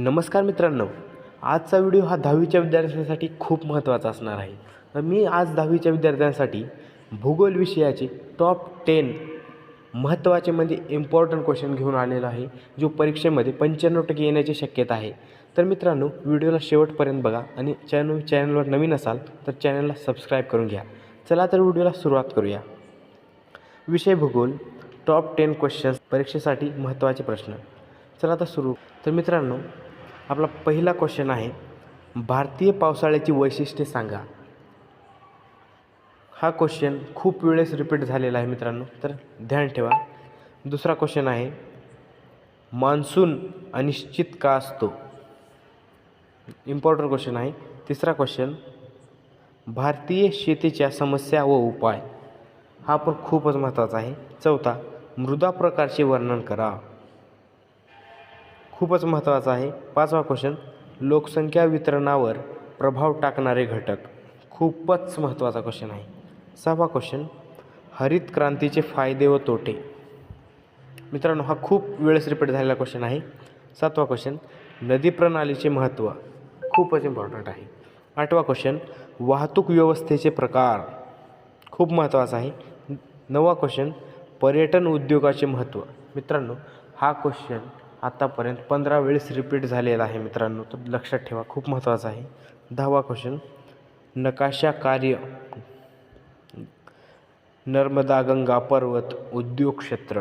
नमस्कार मित्रांनो आजचा व्हिडिओ हा दहावीच्या विद्यार्थ्यांसाठी खूप महत्त्वाचा असणार आहे. तर मी आज दहावीच्या विद्यार्थ्यांसाठी भूगोल विषयाचे टॉप टेन महत्त्वाचे म्हणजे इम्पॉर्टंट क्वेश्चन घेऊन आलेला आहे जो परीक्षेमध्ये पंच्याण्णव टक्के येण्याची शक्यता आहे. तर मित्रांनो व्हिडिओला शेवटपर्यंत बघा आणि चॅनल चॅनलवर नवीन असाल तर चॅनलला सबस्क्राईब करून घ्या. चला तर व्हिडिओला सुरुवात करूया. विषय भूगोल टॉप टेन क्वेश्चन्स परीक्षेसाठी महत्त्वाचे प्रश्न. चला आता सुरू. तर मित्रांनो आपला पहिला क्वेश्चन आहे भारतीय पावसाळ्याची वैशिष्ट्ये सांगा. हा क्वेश्चन खूप वेळेस रिपीट झालेला आहे मित्रांनो तर ध्यान ठेवा. दुसरा क्वेश्चन आहे मान्सून अनिश्चित का असतो? इम्पॉर्टंट क्वेश्चन आहे. तिसरा क्वेश्चन भारतीय शेतीच्या समस्या व उपाय. हा पण खूपच महत्त्वाचा आहे. चौथा मृदा प्रकारचे वर्णन करा. खूपच महत्त्वाचा आहे. पाचवा क्वेश्चन लोकसंख्या वितरणावर प्रभाव टाकणारे घटक. खूपच महत्त्वाचा क्वेश्चन आहे. सहावा क्वेश्चन हरित क्रांतीचे फायदे व तोटे. मित्रांनो हा खूप वेळेस रिपीट झालेला क्वेश्चन आहे. सातवा क्वेश्चन नदी प्रणालीचे महत्त्व. खूपच इम्पॉर्टंट आहे. आठवा क्वेश्चन वाहतूक व्यवस्थेचे प्रकार. खूप महत्त्वाचा आहे. नववा क्वेश्चन पर्यटन उद्योगाचे महत्त्व. मित्रांनो हा क्वेश्चन आत्तापर्यंत पंधरा वेळेस रिपीट झालेला आहे मित्रांनो. तर लक्षात ठेवा खूप महत्त्वाचा आहे. दहावा क्वेश्चन नकाशा कार्य. नर्मदा गंगा पर्वत उद्योग क्षेत्र.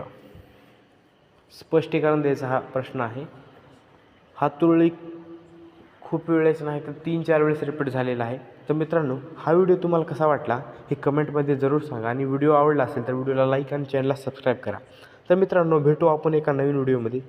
स्पष्टीकरण द्यायचा हा प्रश्न आहे. हा तुळळी खूप वेळेस नाही तर तीन चार वेळेस रिपीट झालेला आहे. तर मित्रांनो हा व्हिडिओ तुम्हाला कसा वाटला हे कमेंटमध्ये जरूर सांगा. आणि व्हिडिओ आवडला असेल तर व्हिडिओला लाईक आणि चॅनलला सबस्क्राईब करा. तर मित्रांनो भेटू आपण एका नवीन व्हिडिओमध्ये